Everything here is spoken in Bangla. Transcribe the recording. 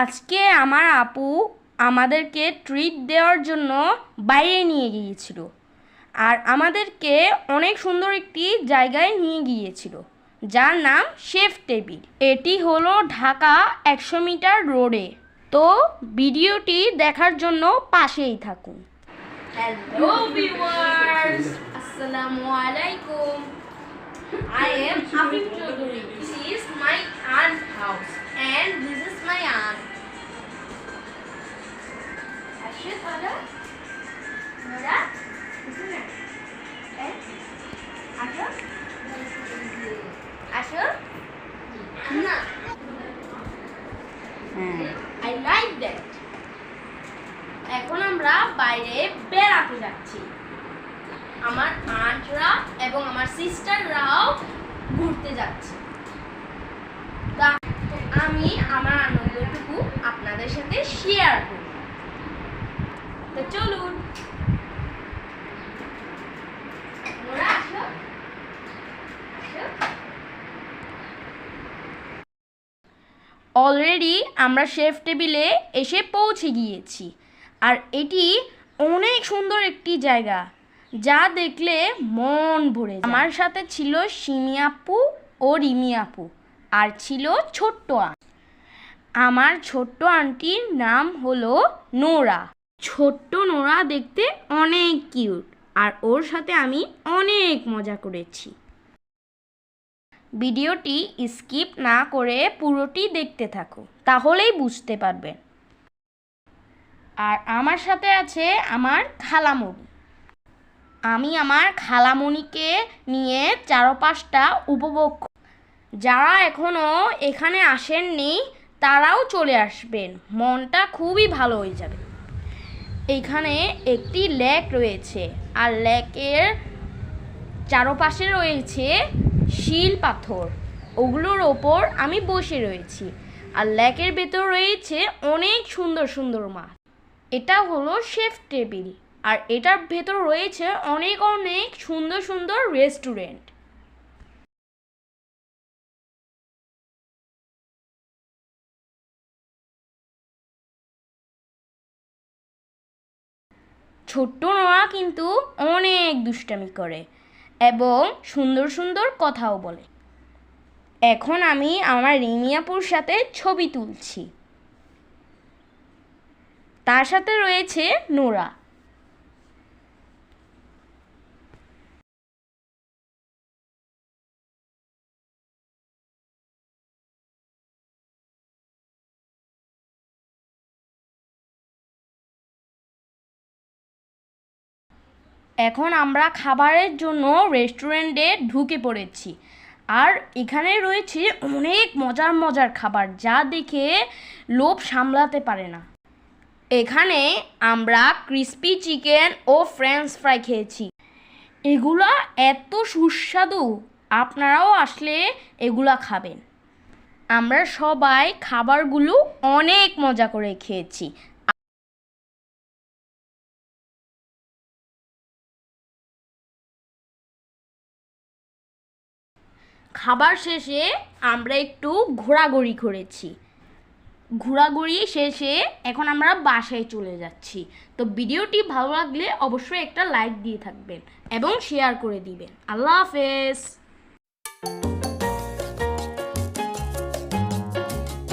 আজকে আমার আপু আমাদেরকে ট্রিট দেওয়ার জন্য বাইরে নিয়ে গিয়েছিল। আর আমাদেরকে অনেক সুন্দর একটি জায়গায় নিয়ে গিয়েছিল, যার নাম শেফ টেবিল। এটি হলো ঢাকা একশো মিটার রোডে। তো ভিডিওটি দেখার জন্য পাশেই থাকুন। হ্যালো ভিউয়ার্স আসসালামু আলাইকুম। I am Afif Chaudhary. This is my aunt house and I like that. এখন আমরা বাইরে বেড়াতে যাচ্ছি। আমার আন্টরা এবং আমার সিস্টাররাও ঘুরতে যাচ্ছে। তা আমি আমার আনন্দটুকু আপনাদের সাথে শেয়ার করব। তো চলুন। অলরেডি আমরা শেফ টেবিলে এসে পৌঁছে গিয়েছি। আর এটি অনেক সুন্দর একটি জায়গা, যা দেখলে মন ভরে আমার সাথে ছিল সিমি আপু ও রিমি আপু, আর ছিল ছোট্ট আন্টি আমার ছোট্ট আন্টির নাম হলো নোরা। ছোট্ট নোরা দেখতে অনেক কিউট আর ওর সাথে আমি অনেক মজা করেছি। ভিডিওটি স্কিপ না করে পুরোটি দেখতে থাকো, তাহলেই বুঝতে পারবে। আর আমার সাথে আছে আমার খালামণি। আমি আমার খালামণিকে নিয়ে চারপাশটা উপভোগ যারা এখনও এখানে আসেননি, তারাও চলে আসবেন। মনটা খুবই ভালো হয়ে যাবে। এখানে একটি লেক রয়েছে। আর লেকের চারপাশে রয়েছে শিল, পাথর। ওগুলোর ওপর আমি বসে রয়েছি আর ল্যাকের ভেতর রয়েছে অনেক সুন্দর সুন্দর মাছ এটা হলো শেফ টেবিল আর এটার ভেতর রয়েছে অনেক অনেক সুন্দর সুন্দর রেস্টুরেন্ট। ছোট্ট নোয়া কিন্তু অনেক দুষ্টামি করে। এবং সুন্দর সুন্দর কথাও বলে। এখন আমি আমার রিমিয়াপুর সাথে ছবি তুলছি। তার সাথে রয়েছে নোরা। এখন আমরা খাবারের জন্য রেস্টুরেন্টে ঢুকে পড়েছি। আর এখানে রয়েছে অনেক মজার মজার খাবার যা দেখে লোভ সামলাতে পারে না। এখানে আমরা ক্রিস্পি চিকেন ও ফ্রেঞ্চ ফ্রাই খেয়েছি। এগুলা এত সুস্বাদু, আপনারাও আসলে এগুলা খাবেন। আমরা সবাই খাবারগুলো অনেক মজা করে খেয়েছি। খাবার শেষে আমরা একটু ঘোরাঘুরি করেছি। ঘোরাঘুরি শেষে এখন আমরা বাসায় চলে যাচ্ছি। তো ভিডিওটি ভালো লাগলে অবশ্যই একটা লাইক দিয়ে থাকবেন এবং শেয়ার করে দিবেন। আল্লাহ হাফেজ।